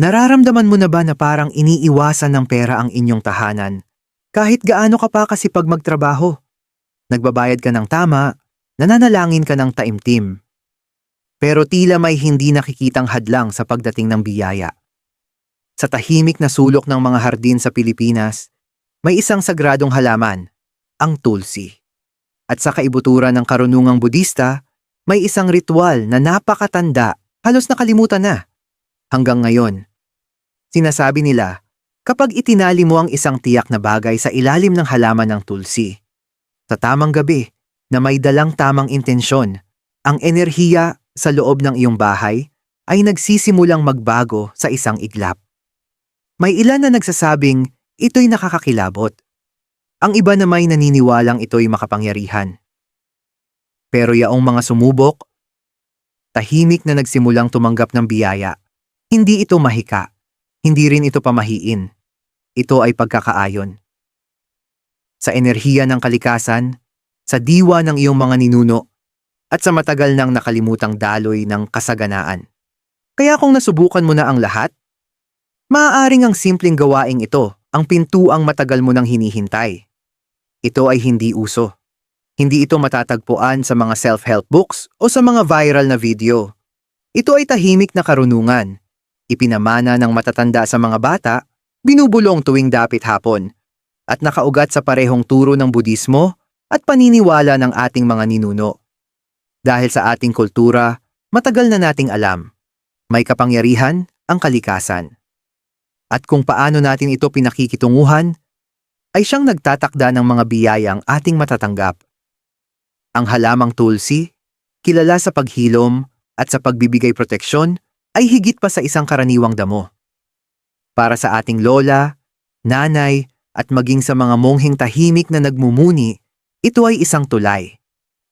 Nararamdaman mo na ba na parang iniiwasan ng pera ang inyong tahanan? Kahit gaano ka pa kasi pag magtrabaho. Nagbabayad ka ng tama, nananalangin ka ng taimtim. Pero tila may hindi nakikitang hadlang sa pagdating ng biyaya. Sa tahimik na sulok ng mga hardin sa Pilipinas, may isang sagradong halaman, ang tulsi. At sa kaibuturan ng karunungang Budista, may isang ritual na napakatanda, halos nakalimutan na. Hanggang ngayon, sinasabi nila, kapag itinali mo ang isang tiyak na bagay sa ilalim ng halaman ng tulsi, sa tamang gabi na may dalang tamang intensyon, ang enerhiya sa loob ng iyong bahay ay nagsisimulang magbago sa isang iglap. May ilan na nagsasabing ito'y nakakakilabot. Ang iba na may naniniwalang ito'y makapangyarihan. Pero yaong mga sumubok, tahimik na nagsimulang tumanggap ng biyaya, hindi ito mahika, hindi rin ito pamahiin. Ito ay pagkakaayon. Sa enerhiya ng kalikasan, sa diwa ng iyong mga ninuno, at sa matagal nang nakalimutang daloy ng kasaganaan. Kaya kung nasubukan mo na ang lahat, maaaring ang simpleng gawaing ito ang pintuang matagal mo nang hinihintay. Ito ay hindi uso. Hindi ito matatagpuan sa mga self-help books o sa mga viral na video. Ito ay tahimik na karunungan. Ipinamana ng matatanda sa mga bata, binubulong tuwing dapit hapon, at nakaugat sa parehong turo ng Budismo at paniniwala ng ating mga ninuno. Dahil sa ating kultura, matagal na nating alam, may kapangyarihan ang kalikasan. At kung paano natin ito pinakikitunguhan, ay siyang nagtatakda ng mga biyayang ating matatanggap. Ang halamang tulsi, kilala sa paghilom at sa pagbibigay proteksyon, ay higit pa sa isang karaniwang damo. Para sa ating lola, nanay, at maging sa mga mongheng tahimik na nagmumuni, ito ay isang tulay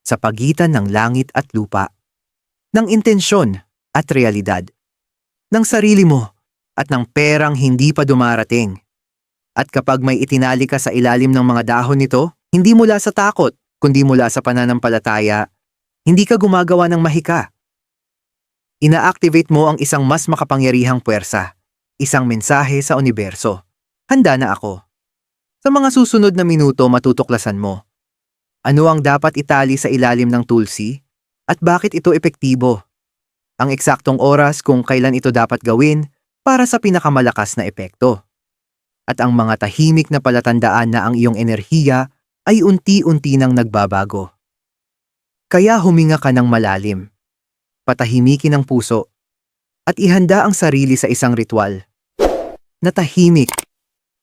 sa pagitan ng langit at lupa, ng intensyon at realidad, ng sarili mo at ng perang hindi pa dumarating. At kapag may itinali ka sa ilalim ng mga dahon nito, hindi mula sa takot, kundi mula sa pananampalataya, hindi ka gumagawa ng mahika. Ina-activate mo ang isang mas makapangyarihang puwersa, isang mensahe sa universo. Handa na ako. Sa mga susunod na minuto matutuklasan mo. Ano ang dapat itali sa ilalim ng tulsi? At bakit ito epektibo? Ang eksaktong oras kung kailan ito dapat gawin para sa pinakamalakas na epekto. At ang mga tahimik na palatandaan na ang iyong enerhiya ay unti-unti nang nagbabago. Kaya huminga ka ng malalim. Patahimikin ang puso. At ihanda ang sarili sa isang ritual. Na tahimik,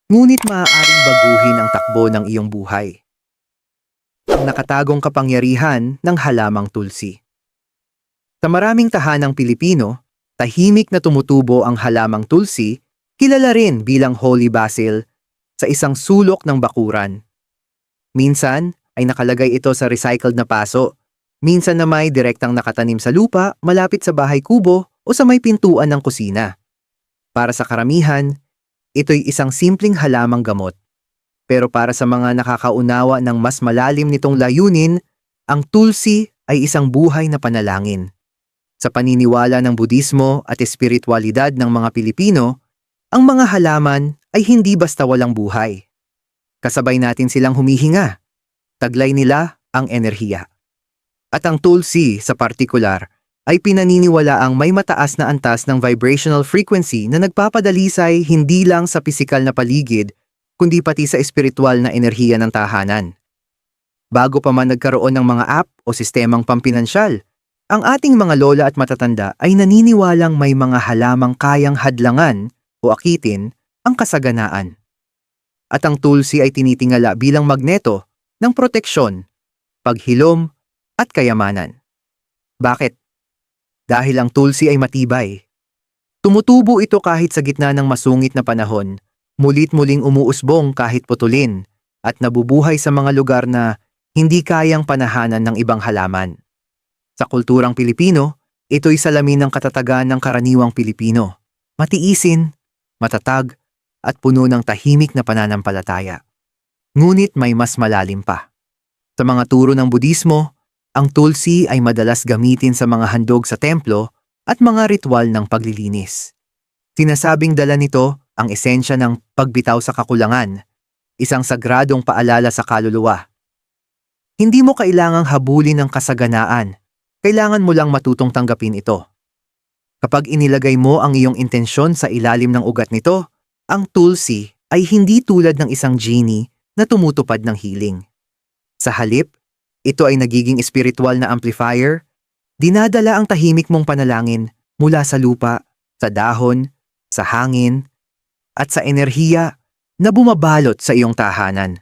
ngunit maaaring baguhin ang takbo ng iyong buhay. Ang nakatagong kapangyarihan ng halamang tulsi. Sa maraming tahanang Pilipino, tahimik na tumutubo ang halamang tulsi, kilala rin bilang holy basil, sa isang sulok ng bakuran. Minsan ay nakalagay ito sa recycled na paso, minsan na may direktang nakatanim sa lupa malapit sa bahay kubo o sa may pintuan ng kusina. Para sa karamihan, ito'y isang simpleng halamang gamot. Pero para sa mga nakakaunawa ng mas malalim nitong layunin, ang tulsi ay isang buhay na panalangin. Sa paniniwala ng Budismo at espiritualidad ng mga Pilipino, ang mga halaman ay hindi basta walang buhay. Kasabay natin silang humihinga. Taglay nila ang enerhiya. At ang tulsi sa partikular ay pinaniniwala ang may mataas na antas ng vibrational frequency na nagpapadalisay hindi lang sa pisikal na paligid, kundi pati sa espiritual na enerhiya ng tahanan. Bago pa man nagkaroon ng mga app o sistemang pampinansyal, ang ating mga lola at matatanda ay naniniwalang may mga halamang kayang hadlangan o akitin ang kasaganaan. At ang tulsi ay tinitingala bilang magneto ng proteksyon, paghilom at kayamanan. Bakit? Dahil ang tulsi ay matibay. Tumutubo ito kahit sa gitna ng masungit na panahon, mulit-muling umuusbong kahit putulin, at nabubuhay sa mga lugar na hindi kayang panahanan ng ibang halaman. Sa kulturang Pilipino, ito'y salamin ng katatagan ng karaniwang Pilipino. Matiisin, matatag, at puno ng tahimik na pananampalataya. Ngunit may mas malalim pa. Sa mga turo ng Budismo, ang tulsi ay madalas gamitin sa mga handog sa templo at mga ritual ng paglilinis. Sinasabing dala nito ang esensya ng pagbitaw sa kakulangan, isang sagradong paalala sa kaluluwa. Hindi mo kailangang habulin ng kasaganaan, kailangan mo lang matutong tanggapin ito. Kapag inilagay mo ang iyong intensyon sa ilalim ng ugat nito, ang tulsi ay hindi tulad ng isang genie na tumutupad ng healing. Sa halip, ito ay nagiging espiritual na amplifier, dinadala ang tahimik mong panalangin mula sa lupa, sa dahon, sa hangin, at sa enerhiya na bumabalot sa iyong tahanan.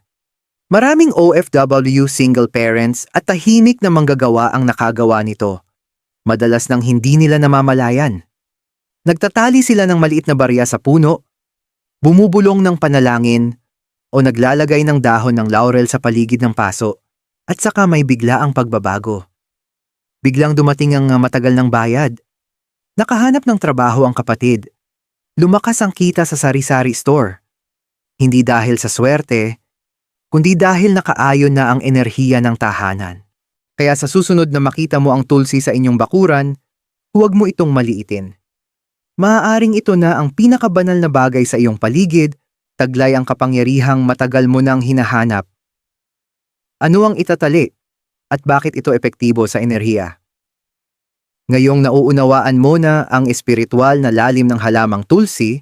Maraming OFW single parents at tahimik na manggagawa ang nakagawa nito. Madalas nang hindi nila namamalayan. Nagtatali sila ng maliit na barya sa puno, bumubulong ng panalangin, o naglalagay ng dahon ng laurel sa paligid ng paso, at saka may bigla ang pagbabago. Biglang dumating ang uh, matagal ng bayad. Nakahanap ng trabaho ang kapatid. Lumakas ang kita sa sari-sari store. Hindi dahil sa swerte, kundi dahil nakaayon na ang enerhiya ng tahanan. Kaya sa susunod na makita mo ang tulsi sa inyong bakuran, huwag mo itong maliitin. Maaaring ito na ang pinakabanal na bagay sa iyong paligid, taglay ang kapangyarihang matagal mo nang hinahanap. Ano ang itatali at bakit ito epektibo sa enerhiya? Ngayong nauunawaan mo na ang espiritual na lalim ng halamang tulsi,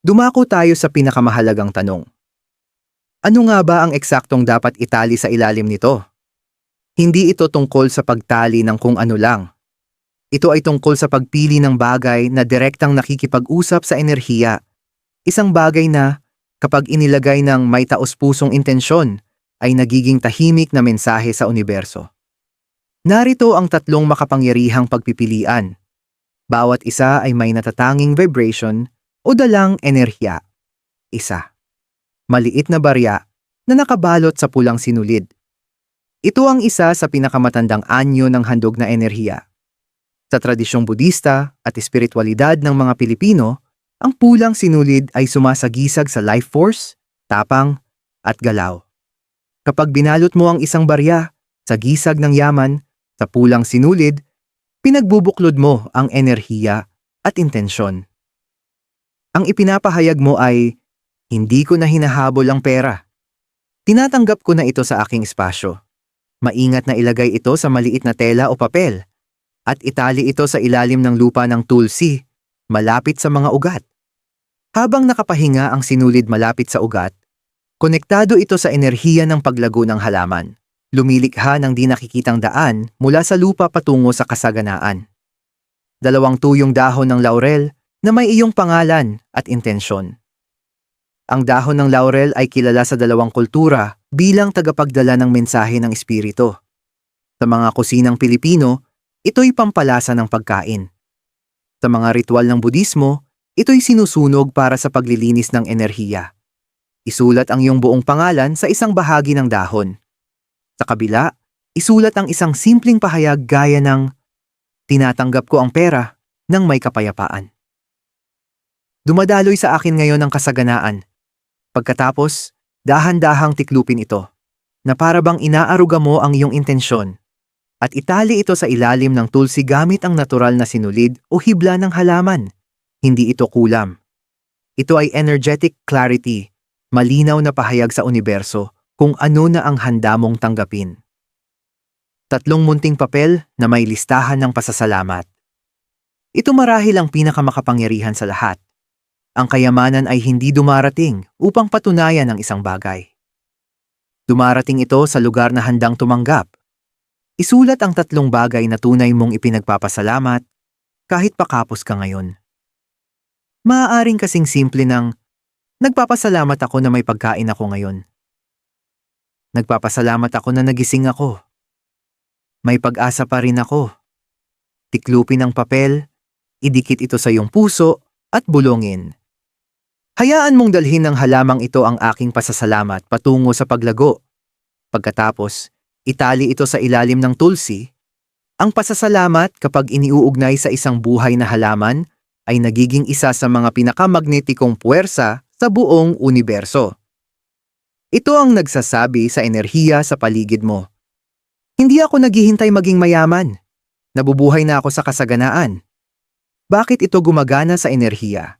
dumako tayo sa pinakamahalagang tanong. Ano nga ba ang eksaktong dapat itali sa ilalim nito? Hindi ito tungkol sa pagtali ng kung ano lang. Ito ay tungkol sa pagpili ng bagay na direktang nakikipag-usap sa enerhiya. Isang bagay na, kapag inilagay ng may taos-pusong intensyon, ay nagiging tahimik na mensahe sa universo. Narito ang tatlong makapangyarihang pagpipilian. Bawat isa ay may natatanging vibration o dalang enerhiya. Isa. Maliit na barya na nakabalot sa pulang sinulid. Ito ang isa sa pinakamatandang anyo ng handog na enerhiya. Sa tradisyong Budista at espiritualidad ng mga Pilipino, ang pulang sinulid ay sumasagisag sa life force, tapang, at galaw. Kapag binalot mo ang isang barya sa gisag ng yaman, sa pulang sinulid, pinagbubuklod mo ang enerhiya at intensyon. Ang ipinapahayag mo ay, hindi ko na hinahabol ang pera. Tinatanggap ko na ito sa aking espasyo. Maingat na ilagay ito sa maliit na tela o papel at itali ito sa ilalim ng lupa ng tulsi, malapit sa mga ugat. Habang nakapahinga ang sinulid malapit sa ugat, konektado ito sa enerhiya ng paglago ng halaman. Lumilikha ng di nakikitang daan mula sa lupa patungo sa kasaganaan. Dalawang tuyong dahon ng laurel na may iyong pangalan at intensyon. Ang dahon ng laurel ay kilala sa dalawang kultura bilang tagapagdala ng mensahe ng espiritu. Sa mga kusinang Pilipino, ito'y pampalasa ng pagkain. Sa mga ritual ng Budismo, ito'y sinusunog para sa paglilinis ng enerhiya. Isulat ang iyong buong pangalan sa isang bahagi ng dahon. Sa kabila, isulat ang isang simpleng pahayag gaya ng Tinatanggap ko ang pera ng may kapayapaan. Dumadaloy sa akin ngayon ang kasaganaan Pagkatapos, dahan-dahang tiklupin ito, na para bang inaaruga mo ang iyong intensyon, at itali ito sa ilalim ng tulsi gamit ang natural na sinulid o hibla ng halaman. Hindi ito kulam. Ito ay energetic clarity, malinaw na pahayag sa universo kung ano na ang handa mong tanggapin. Tatlong munting papel na may listahan ng pasasalamat. Ito marahil ang pinakamakapangyarihan sa lahat ang kayamanan ay hindi dumarating upang patunayan ang isang bagay. Dumarating ito sa lugar na handang tumanggap. Isulat ang tatlong bagay na tunay mong ipinagpapasalamat kahit pakapos ka ngayon. Maaaring kasing simple ng, nagpapasalamat ako na may pagkain ako ngayon. Nagpapasalamat ako na nagising ako. May pag-asa pa rin ako. Tiklupin ang papel, idikit ito sa iyong puso at bulongin. Hayaan mong dalhin ng halamang ito ang aking pasasalamat patungo sa paglago. Pagkatapos, itali ito sa ilalim ng tulsi. Ang pasasalamat kapag iniuugnay sa isang buhay na halaman ay nagiging isa sa mga pinakamagnetikong puwersa sa buong universo. Ito ang nagsasabi sa enerhiya sa paligid mo. Hindi ako naghihintay maging mayaman. Nabubuhay na ako sa kasaganaan. Bakit ito gumagana sa enerhiya?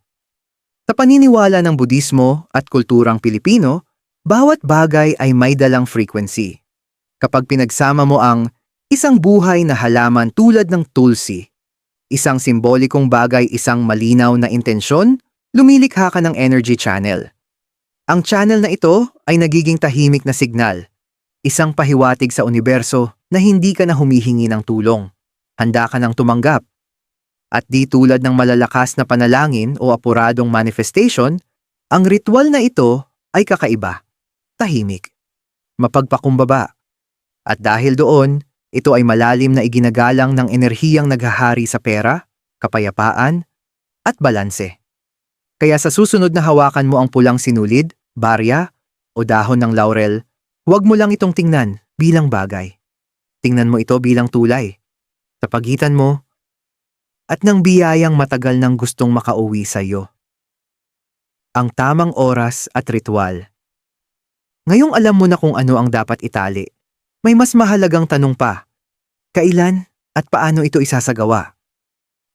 Sa paniniwala ng Budismo at kulturang Pilipino, bawat bagay ay may dalang frequency. Kapag pinagsama mo ang isang buhay na halaman tulad ng tulsi, isang simbolikong bagay isang malinaw na intensyon, lumilikha ka ng energy channel. Ang channel na ito ay nagiging tahimik na signal, isang pahiwatig sa universo na hindi ka na humihingi ng tulong. Handa ka ng tumanggap. At di tulad ng malalakas na panalangin o apuradong manifestation, ang ritual na ito ay kakaiba, tahimik, mapagpakumbaba. At dahil doon, ito ay malalim na iginagalang ng enerhiyang naghahari sa pera, kapayapaan, at balanse. Kaya sa susunod na hawakan mo ang pulang sinulid, barya, o dahon ng laurel, huwag mo lang itong tingnan bilang bagay. Tingnan mo ito bilang tulay. Sa pagitan mo, at ng biyayang matagal nang gustong makauwi sa iyo. Ang tamang oras at ritual. Ngayong alam mo na kung ano ang dapat itali, may mas mahalagang tanong pa. Kailan at paano ito isasagawa?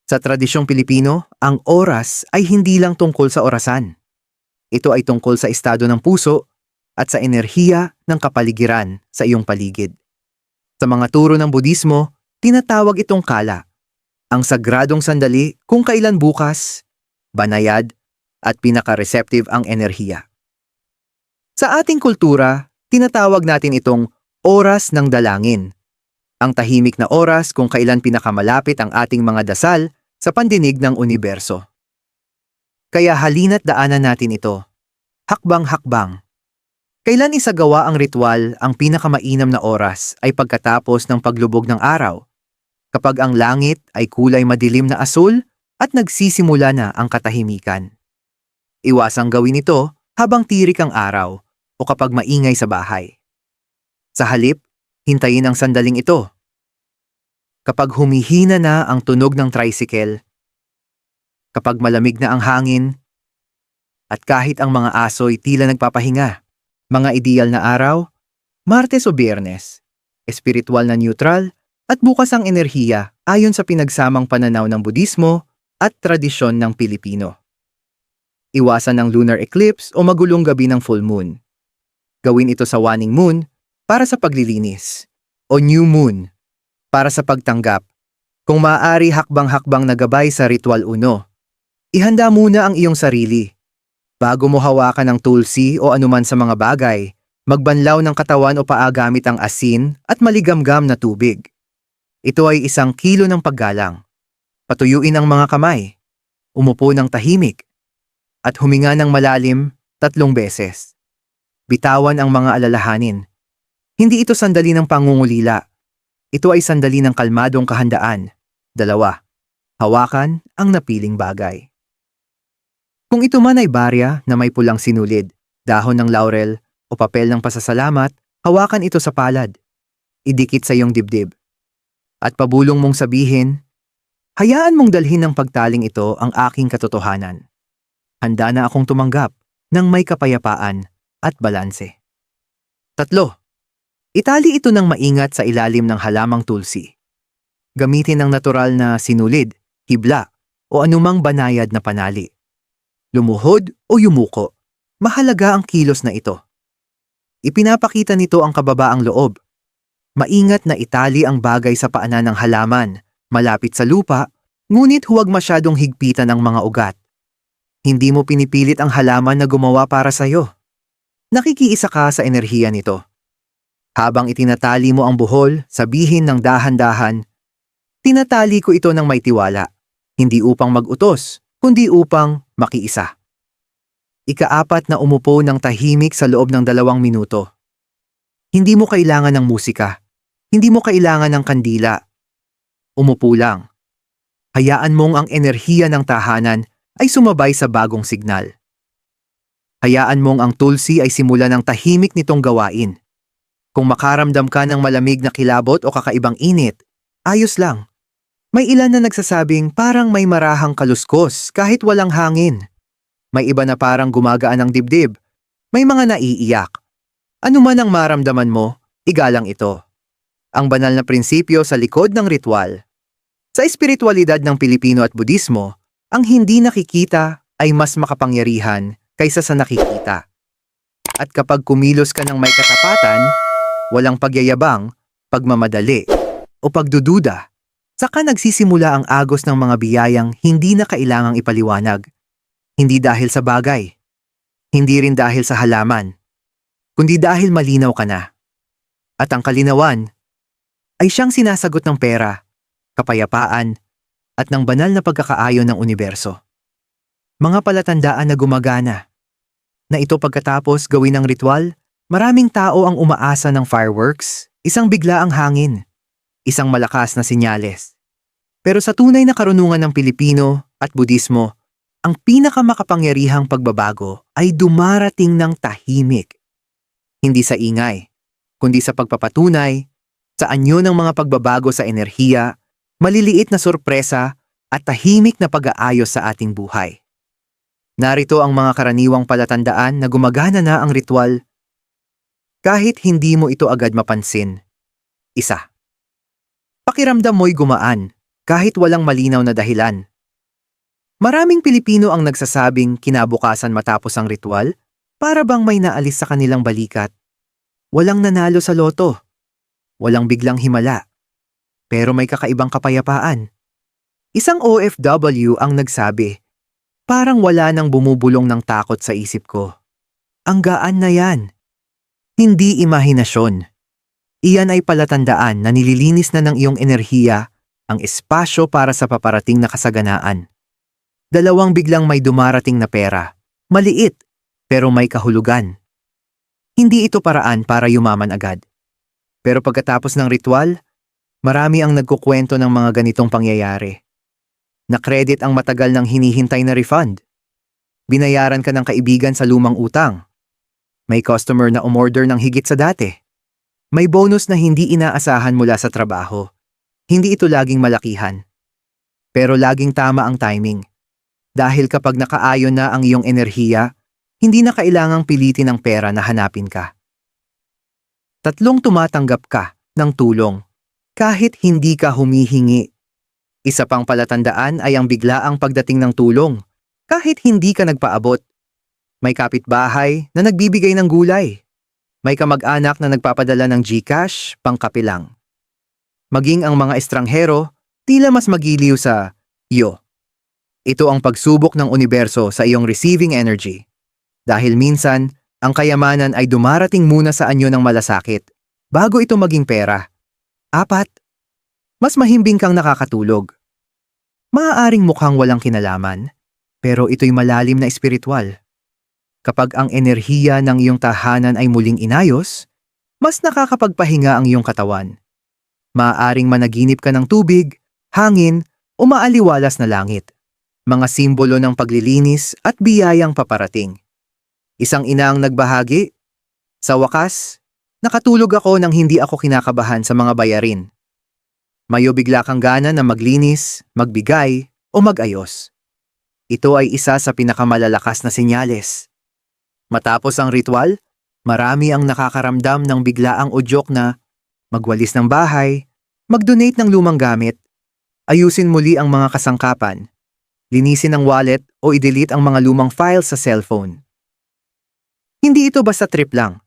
Sa tradisyong Pilipino, ang oras ay hindi lang tungkol sa orasan. Ito ay tungkol sa estado ng puso at sa enerhiya ng kapaligiran sa iyong paligid. Sa mga turo ng Budismo, tinatawag itong kala, ang sagradong sandali kung kailan bukas, banayad, at pinaka-receptive ang enerhiya. Sa ating kultura, tinatawag natin itong oras ng dalangin. Ang tahimik na oras kung kailan pinakamalapit ang ating mga dasal sa pandinig ng universo. Kaya halina't daanan natin ito. Hakbang-hakbang. Kailan isagawa ang ritual ang pinakamainam na oras ay pagkatapos ng paglubog ng araw, kapag ang langit ay kulay madilim na asul at nagsisimula na ang katahimikan. Iwasang gawin ito habang tirik ang araw o kapag maingay sa bahay. Sa halip, hintayin ang sandaling ito. Kapag humihina na ang tunog ng tricycle, kapag malamig na ang hangin, at kahit ang mga aso'y tila nagpapahinga, mga ideal na araw, Martes o Biyernes, espiritual na neutral, at bukas ang enerhiya ayon sa pinagsamang pananaw ng Budismo at tradisyon ng Pilipino. Iwasan ang lunar eclipse o magulong gabi ng full moon. Gawin ito sa waning moon para sa paglilinis o new moon para sa pagtanggap. Kung maaari hakbang-hakbang na gabay sa ritual uno, ihanda muna ang iyong sarili. Bago mo hawakan ang tulsi o anuman sa mga bagay, magbanlaw ng katawan o paa gamit ang asin at maligamgam na tubig. Ito ay isang kilo ng paggalang. Patuyuin ang mga kamay, umupo ng tahimik, at huminga ng malalim tatlong beses. Bitawan ang mga alalahanin. Hindi ito sandali ng pangungulila. Ito ay sandali ng kalmadong kahandaan. Dalawa, hawakan ang napiling bagay. Kung ito man ay barya na may pulang sinulid, dahon ng laurel o papel ng pasasalamat, hawakan ito sa palad. Idikit sa iyong dibdib. At pabulong mong sabihin, hayaan mong dalhin ng pagtaling ito ang aking katotohanan. Handa na akong tumanggap ng may kapayapaan at balanse. Tatlo, itali ito ng maingat sa ilalim ng halamang tulsi. Gamitin ang natural na sinulid, hibla, o anumang banayad na panali. Lumuhod o yumuko, mahalaga ang kilos na ito. Ipinapakita nito ang kababaang loob. Maingat na itali ang bagay sa paanan ng halaman, malapit sa lupa, ngunit huwag masyadong higpitan ang mga ugat. Hindi mo pinipilit ang halaman na gumawa para sa'yo. Nakikiisa ka sa enerhiya nito. Habang itinatali mo ang buhol, sabihin ng dahan-dahan, Tinatali ko ito ng may tiwala, hindi upang mag-utos, kundi upang makiisa. Ikaapat na umupo ng tahimik sa loob ng dalawang minuto. Hindi mo kailangan ng musika. Hindi mo kailangan ng kandila. Umupo lang. Hayaan mong ang enerhiya ng tahanan ay sumabay sa bagong signal. Hayaan mong ang tulsi ay simula ng tahimik nitong gawain. Kung makaramdam ka ng malamig na kilabot o kakaibang init, ayos lang. May ilan na nagsasabing parang may marahang kaluskos kahit walang hangin. May iba na parang gumagaan ang dibdib. May mga naiiyak. Ano man ang maramdaman mo, igalang ito. Ang banal na prinsipyo sa likod ng ritual. Sa espiritualidad ng Pilipino at Budismo, ang hindi nakikita ay mas makapangyarihan kaysa sa nakikita. At kapag kumilos ka ng may katapatan, walang pagyayabang, pagmamadali, o pagdududa, saka nagsisimula ang agos ng mga biyayang hindi na kailangang ipaliwanag. Hindi dahil sa bagay, hindi rin dahil sa halaman, kundi dahil malinaw ka na. At ang kalinawan ay siyang sinasagot ng pera, kapayapaan, at ng banal na pagkakaayon ng universo. Mga palatandaan na gumagana. Na ito pagkatapos gawin ng ritual, maraming tao ang umaasa ng fireworks, isang bigla ang hangin, isang malakas na sinyales. Pero sa tunay na karunungan ng Pilipino at Budismo, ang pinakamakapangyarihang pagbabago ay dumarating ng tahimik. Hindi sa ingay, kundi sa pagpapatunay, sa anyo ng mga pagbabago sa enerhiya, maliliit na sorpresa at tahimik na pag-aayos sa ating buhay. Narito ang mga karaniwang palatandaan na gumagana na ang ritual kahit hindi mo ito agad mapansin. Isa. Pakiramdam mo'y gumaan kahit walang malinaw na dahilan. Maraming Pilipino ang nagsasabing kinabukasan matapos ang ritual para bang may naalis sa kanilang balikat. Walang nanalo sa loto. Walang biglang himala. Pero may kakaibang kapayapaan. Isang OFW ang nagsabi, parang wala nang bumubulong ng takot sa isip ko. Ang gaan na yan. Hindi imahinasyon. Iyan ay palatandaan na nililinis na ng iyong enerhiya ang espasyo para sa paparating na kasaganaan. Dalawang biglang may dumarating na pera. Maliit, pero may kahulugan. Hindi ito paraan para yumaman agad. Pero pagkatapos ng ritual, marami ang nagkukwento ng mga ganitong pangyayari. Na-credit ang matagal ng hinihintay na refund. Binayaran ka ng kaibigan sa lumang utang. May customer na umorder ng higit sa dati. May bonus na hindi inaasahan mula sa trabaho. Hindi ito laging malakihan. Pero laging tama ang timing. Dahil kapag nakaayon na ang iyong enerhiya, hindi na kailangang pilitin ang pera na hanapin ka. Tatlong tumatanggap ka ng tulong kahit hindi ka humihingi. Isa pang palatandaan ay ang biglaang pagdating ng tulong kahit hindi ka nagpaabot. May kapitbahay na nagbibigay ng gulay. May kamag-anak na nagpapadala ng Gcash pangkape lang. Maging ang mga estranghero, tila mas magiliw sa iyo. Ito ang pagsubok ng universo sa iyong receiving energy. Dahil minsan, ang kayamanan ay dumarating muna sa anyo ng malasakit bago ito maging pera. Apat, mas mahimbing kang nakakatulog. Maaaring mukhang walang kinalaman, pero ito'y malalim na espiritual. Kapag ang enerhiya ng iyong tahanan ay muling inayos, mas nakakapagpahinga ang iyong katawan. Maaaring managinip ka ng tubig, hangin, o maaliwalas na langit mga simbolo ng paglilinis at biyayang paparating. Isang ina ang nagbahagi. Sa wakas, nakatulog ako nang hindi ako kinakabahan sa mga bayarin. Mayo bigla kang gana na maglinis, magbigay, o magayos. Ito ay isa sa pinakamalalakas na senyales. Matapos ang ritual, marami ang nakakaramdam ng biglaang udyok na magwalis ng bahay, mag-donate ng lumang gamit, ayusin muli ang mga kasangkapan, linisin ang wallet o i-delete ang mga lumang files sa cellphone. Hindi ito basta trip lang.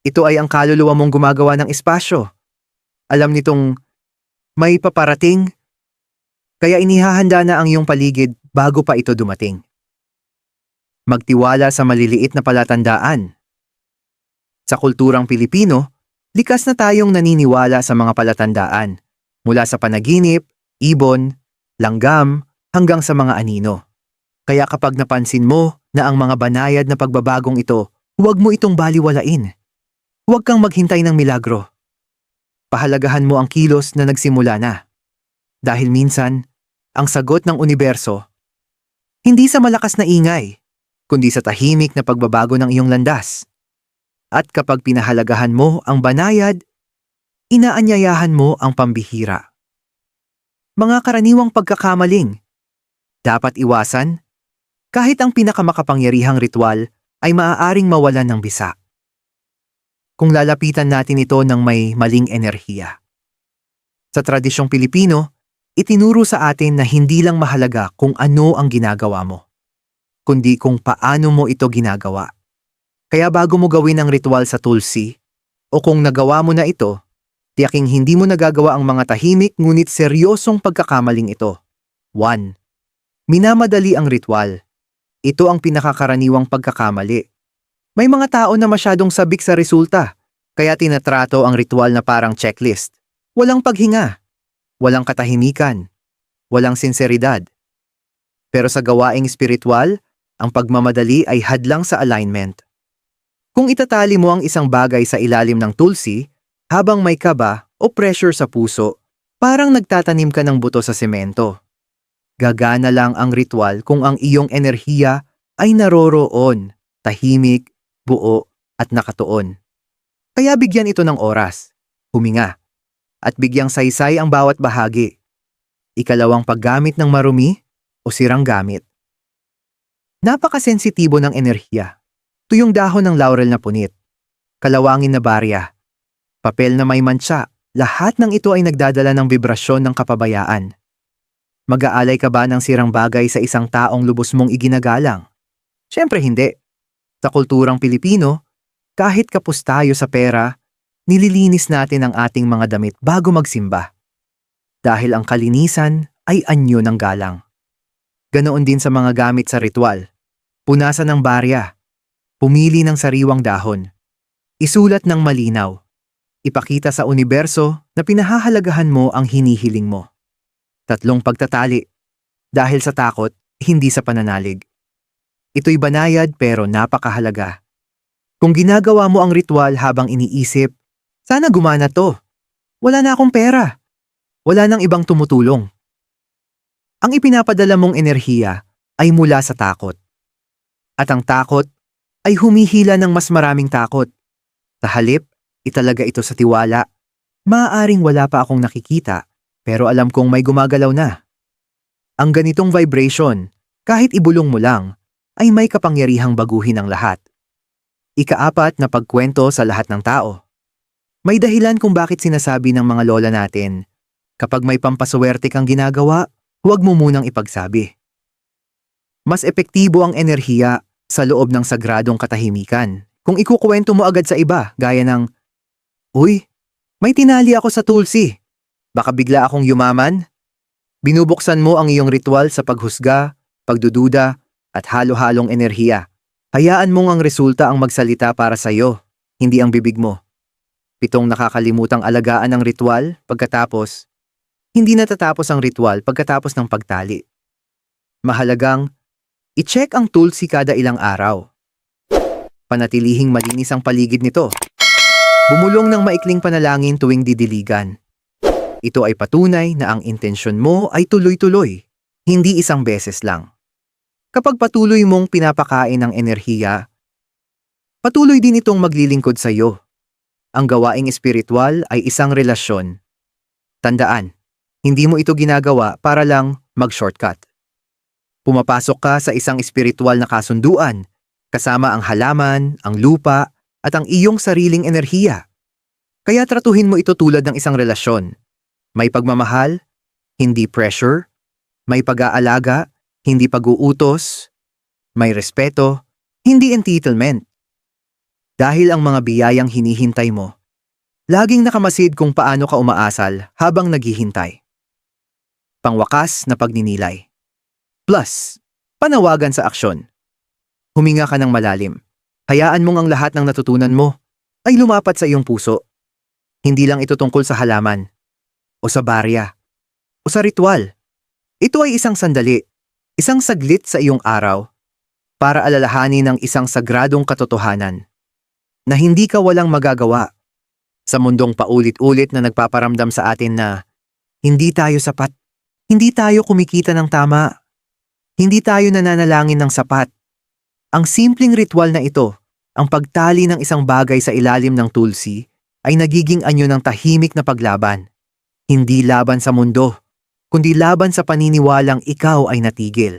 Ito ay ang kaluluwa mong gumagawa ng espasyo. Alam nitong may paparating, kaya inihahanda na ang iyong paligid bago pa ito dumating. Magtiwala sa maliliit na palatandaan. Sa kulturang Pilipino, likas na tayong naniniwala sa mga palatandaan mula sa panaginip, ibon, langgam, hanggang sa mga anino. Kaya kapag napansin mo na ang mga banayad na pagbabagong ito, huwag mo itong baliwalain. Huwag kang maghintay ng milagro. Pahalagahan mo ang kilos na nagsimula na. Dahil minsan, ang sagot ng universo, hindi sa malakas na ingay, kundi sa tahimik na pagbabago ng iyong landas. At kapag pinahalagahan mo ang banayad, inaanyayahan mo ang pambihira. Mga karaniwang pagkakamaling dapat iwasan kahit ang pinakamakapangyarihang ritual ay maaaring mawalan ng bisa. Kung lalapitan natin ito ng may maling enerhiya. Sa tradisyong Pilipino, itinuro sa atin na hindi lang mahalaga kung ano ang ginagawa mo. Kundi kung paano mo ito ginagawa. Kaya bago mo gawin ang ritual sa tulsi, o kung nagawa mo na ito, tiyaking hindi mo nagagawa ang mga tahimik ngunit seryosong pagkakamaling ito. 1. Minamadali ang ritual. Ito ang pinakakaraniwang pagkakamali. May mga tao na masyadong sabik sa resulta, kaya tinatrato ang ritual na parang checklist. Walang paghinga, walang katahimikan, walang sinseridad. Pero sa gawaing spiritual, ang pagmamadali ay hadlang sa alignment. Kung itatali mo ang isang bagay sa ilalim ng tulsi, habang may kaba o pressure sa puso, parang nagtatanim ka ng buto sa semento. Gagana lang ang ritual kung ang iyong enerhiya ay naroroon, tahimik, buo, at nakatuon. Kaya bigyan ito ng oras, huminga, at bigyang saysay ang bawat bahagi. Ikalawang paggamit ng marumi o sirang gamit. Napakasensitibo ng enerhiya. Tuyong dahon ng laurel na punit. Kalawangin na barya. Papel na may mantsa. Lahat ng ito ay nagdadala ng vibrasyon ng kapabayaan. Mag-aalay ka ba ng sirang bagay sa isang taong lubos mong iginagalang? Siyempre hindi. Sa kulturang Pilipino, kahit kapos tayo sa pera, nililinis natin ang ating mga damit bago magsimba. Dahil ang kalinisan ay anyo ng galang. Ganoon din sa mga gamit sa ritual. Punasan ng barya. Pumili ng sariwang dahon. Isulat ng malinaw. Ipakita sa universo na pinahahalagahan mo ang hinihiling mo. Tatlong pagtatali. Dahil sa takot, hindi sa pananalig. Ito'y banayad pero napakahalaga. Kung ginagawa mo ang ritual habang iniisip, sana gumana to. Wala na akong pera. Wala nang ibang tumutulong. Ang ipinapadala mong enerhiya ay mula sa takot. At ang takot ay humihila ng mas maraming takot. Sa halip, italaga ito sa tiwala. Maaaring wala pa akong nakikita, pero alam kong may gumagalaw na. Ang ganitong vibration, kahit ibulong mo lang, ay may kapangyarihang baguhin ang lahat. Ikaapat na pagkwento sa lahat ng tao. May dahilan kung bakit sinasabi ng mga lola natin, kapag may pampaswerte kang ginagawa, huwag mo munang ipagsabi. Mas epektibo ang enerhiya sa loob ng sagradong katahimikan kung ikukwento mo agad sa iba gaya ng, Uy, may tinali ako sa tulsi. Baka bigla akong yumaman? Binubuksan mo ang iyong ritual sa paghusga, pagdududa, at halo-halong enerhiya. Hayaan mong ang resulta ang magsalita para sa iyo, hindi ang bibig mo. Pitong nakakalimutang alagaan ang ritual pagkatapos, hindi natatapos ang ritual pagkatapos ng pagtali. Mahalagang, i-check ang tulsi kada ilang araw. Panatilihing malinis ang paligid nito. Bumulong ng maikling panalangin tuwing didiligan. Ito ay patunay na ang intensyon mo ay tuloy-tuloy, hindi isang beses lang. Kapag patuloy mong pinapakain ng enerhiya, patuloy din itong maglilingkod sa iyo. Ang gawaing espiritual ay isang relasyon. Tandaan, hindi mo ito ginagawa para lang mag-shortcut. Pumapasok ka sa isang espiritual na kasunduan, kasama ang halaman, ang lupa, at ang iyong sariling enerhiya. Kaya tratuhin mo ito tulad ng isang relasyon. May pagmamahal, hindi pressure, may pag-aalaga, hindi pag-uutos, may respeto, hindi entitlement. Dahil ang mga biyayang hinihintay mo, laging nakamasid kung paano ka umaasal habang naghihintay. Pangwakas na pagninilay. Plus, panawagan sa aksyon. Huminga ka ng malalim. Hayaan mong ang lahat ng natutunan mo ay lumapat sa iyong puso. Hindi lang ito tungkol sa halaman, o sa barya, o sa ritual. Ito ay isang sandali, isang saglit sa iyong araw, para alalahanin ng isang sagradong katotohanan na hindi ka walang magagawa sa mundong paulit-ulit na nagpaparamdam sa atin na hindi tayo sapat, hindi tayo kumikita ng tama, hindi tayo nananalangin ng sapat. Ang simpleng ritual na ito, ang pagtali ng isang bagay sa ilalim ng tulsi, ay nagiging anyo ng tahimik na paglaban. Hindi laban sa mundo, kundi laban sa paniniwalang ikaw ay natigil.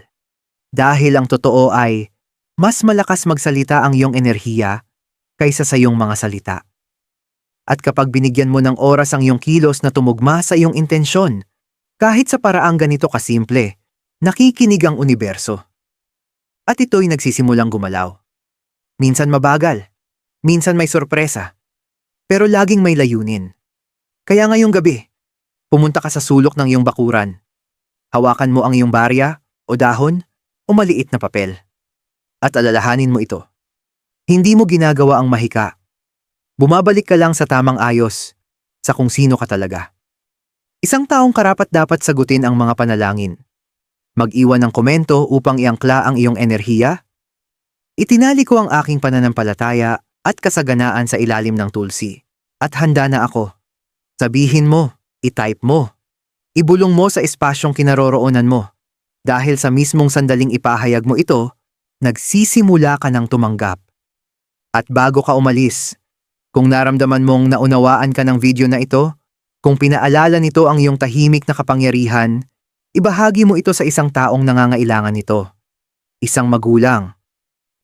Dahil ang totoo ay, mas malakas magsalita ang iyong enerhiya kaysa sa iyong mga salita. At kapag binigyan mo ng oras ang iyong kilos na tumugma sa iyong intensyon, kahit sa paraang ganito kasimple, nakikinig ang universo. At ito'y nagsisimulang gumalaw. Minsan mabagal, minsan may sorpresa, pero laging may layunin. Kaya ngayong gabi, pumunta ka sa sulok ng iyong bakuran. Hawakan mo ang iyong barya, o dahon, o maliit na papel. At alalahanin mo ito. Hindi mo ginagawa ang mahika. Bumabalik ka lang sa tamang ayos, sa kung sino ka talaga. Isang taong karapat dapat sagutin ang mga panalangin. Mag-iwan ng komento upang iangkla ang iyong enerhiya. Itinali ko ang aking pananampalataya at kasaganaan sa ilalim ng tulsi. At handa na ako. Sabihin mo, itype mo. Ibulong mo sa espasyong kinaroroonan mo. Dahil sa mismong sandaling ipahayag mo ito, nagsisimula ka ng tumanggap. At bago ka umalis, kung naramdaman mong naunawaan ka ng video na ito, kung pinaalala nito ang iyong tahimik na kapangyarihan, ibahagi mo ito sa isang taong nangangailangan nito. Isang magulang,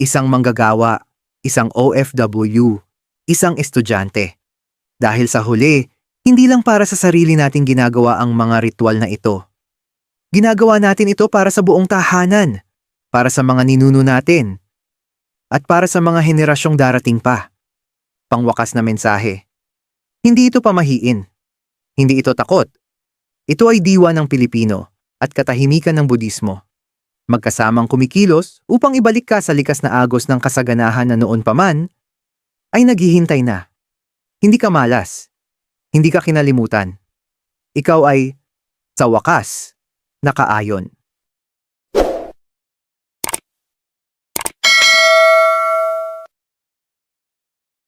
isang manggagawa, isang OFW, isang estudyante. Dahil sa huli, hindi lang para sa sarili nating ginagawa ang mga ritual na ito. Ginagawa natin ito para sa buong tahanan, para sa mga ninuno natin, at para sa mga henerasyong darating pa. Pangwakas na mensahe. Hindi ito pamahiin. Hindi ito takot. Ito ay diwa ng Pilipino at katahimikan ng Budismo. Magkasamang kumikilos upang ibalik ka sa likas na agos ng kasaganahan na noon pa man, ay naghihintay na. Hindi ka malas. Hindi ka kinalimutan. Ikaw ay, sa wakas, nakaayon.